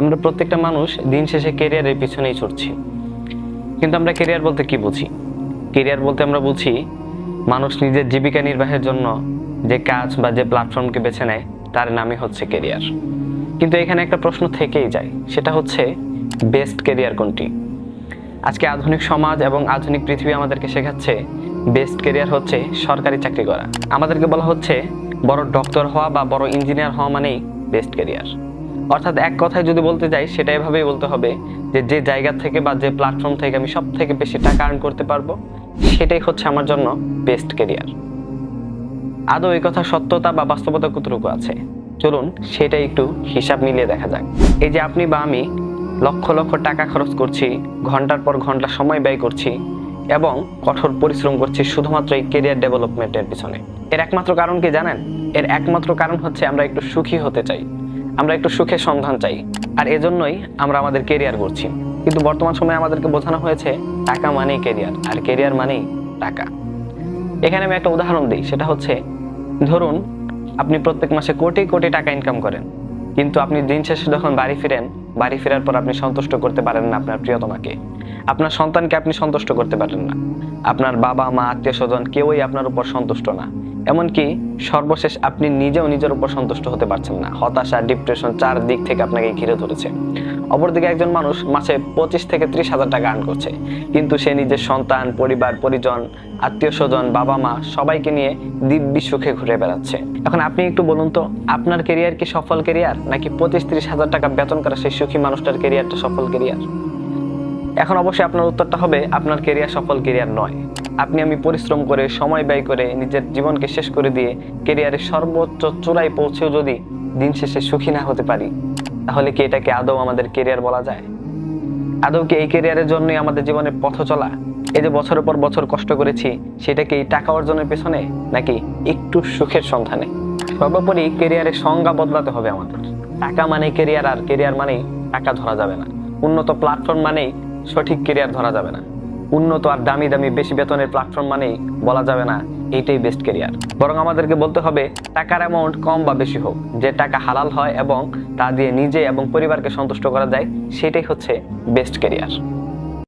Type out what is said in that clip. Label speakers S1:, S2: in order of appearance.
S1: আমরা প্রত্যেকটা মানুষ দিন শেষে কেরিয়ারের পিছনেই ছুটছি। কিন্তু আমরা কেরিয়ার বলতে কি বুঝি? কেরিয়ার বলতে আমরা বুঝি, মানুষ নিজের জীবিকা নির্বাহের জন্য যে কাজ বা যে প্ল্যাটফর্মকে বেছে নেয়, তার নামই হচ্ছে কেরিয়ার কিন্তু এখানে একটা প্রশ্ন থেকেই যায়, সেটা হচ্ছে বেস্ট কেরিয়ার কোনটি? আজকে আধুনিক সমাজ এবং আধুনিক পৃথিবী আমাদেরকে শেখাচ্ছে বেস্ট কেরিয়ার হচ্ছে সরকারি চাকরি করা। আমাদেরকে বলা হচ্ছে বড় ডক্টর হওয়া বা বড় ইঞ্জিনিয়ার হওয়া মানেই বেস্ট কেরিয়ার অর্থাৎ এক কথায় যদি বলতে যাই, সেটা এভাবেই বলতে হবে যে যে জায়গা থেকে বা যে প্ল্যাটফর্ম থেকে আমি সব থেকে বেশি টাকা আর্ন করতে পারব, সেটাই হচ্ছে আমার জন্য বেস্ট কেরিয়ার আদৌ এই কথা সত্যতা বা বাস্তবতা কতটুকু আছে? চলুন সেটা একটু হিসাব মিলিয়ে দেখা যাক। এই যে আপনি বা আমি লক্ষ লক্ষ টাকা খরচ করছি, ঘণ্টার পর ঘণ্টা সময় ব্যয় করছি এবং কঠোর পরিশ্রম করছি শুধুমাত্র এই কেরিয়ার ডেভেলপমেন্টের পিছনে। এর একমাত্র কারণ কি জানেন? এর একমাত্র কারণ হচ্ছে আমরা একটু সুখী হতে চাই। আমরা একটু সুখের সন্ধান চাই। আর এজন্যই আমরা আমাদের কেরিয়ার করছি কিন্তু বর্তমান সময়ে আমাদেরকে বোঝানো হয়েছে, টাকা মানেই কেরিয়ার আর কেরিয়ার মানেই টাকা। এখানে আমি একটা উদাহরণ দিই, সেটা হচ্ছে, ধরুন, আপনি প্রত্যেক মাসে কোটি কোটি টাকা ইনকাম করেন, কিন্তু আপনি দিন শেষে যখন বাড়ি ফিরেন, বাড়ি ফেরার পর আপনি সন্তুষ্ট করতে পারেন না আপনার প্রিয়তমাকে। আপনার সন্তানকে আপনি সন্তুষ্ট করতে পারেন না। আপনার বাবা, মা আত্মীয় স্বজন কেউই আপনার উপর সন্তুষ্ট না। এমনকি সর্বশেষ আপনি নিজেও নিজের উপর সন্তুষ্ট হতে পারছেন না। হতাশা ডিপ্রেশন চার দিক থেকে আপনাকে ঘিরে ধরেছে। অপরদিকে একজন মানুষ মাসে পঁচিশ থেকে ত্রিশ হাজার টাকা আর্ন করছে। কিন্তু সে নিজের সন্তান, পরিবার, পরিজন, আত্মীয় স্বজন, বাবা মা সবাইকে নিয়ে দিব্যি সুখে ঘুরে বেড়াচ্ছে। এখন আপনি একটু বলুন তো, আপনার কেরিয়ার কি সফল কেরিয়ার নাকি পঁচিশ ত্রিশ হাজার টাকা বেতন করা সেই সুখী মানুষটার কেরিয়ারটা সফল কেরিয়ার এখন অবশ্যই আপনার উত্তরটা হবে, আপনার কেরিয়ার সফল কেরিয়ার নয়। আপনি আমি পরিশ্রম করে, সময় ব্যয় করে, নিজের জীবনকে শেষ করে দিয়ে কেরিয়ারের সর্বোচ্চ চূড়ায় পৌঁছেও যদি দিন শেষে সুখী না হতে পারি, তাহলে কি এটাকে আদৌ আমাদের কেরিয়ার বলা যায়? আদৌ কি এই কেরিয়ারের জন্যই আমাদের জীবনের পথ চলা? এই যে বছরের পর বছর কষ্ট করেছি, সেটা কি টাকা অর্জনের পেছনে, নাকি একটু সুখের সন্ধানে? সর্বোপরি কেরিয়ারের সংজ্ঞা বদলাতে হবে আমাদের। টাকা মানে কেরিয়ার আর কেরিয়ার মানেই টাকা ধরা যাবে না। উন্নত প্ল্যাটফর্ম মানেই সঠিক কেরিয়ার ধরা যাবে না। উন্নত আর দামি দামি বেশি বেতনের প্ল্যাটফর্ম মানেই বলা যাবে না এইটাই বেস্ট কেরিয়ার বরং আমাদেরকে বলতে হবে, টাকার অ্যামাউন্ট কম বা বেশি হোক, যে টাকা হালাল হয় এবং তা দিয়ে নিজে এবং পরিবারকে সন্তুষ্ট করা যায়, সেটাই হচ্ছে বেস্ট কেরিয়ার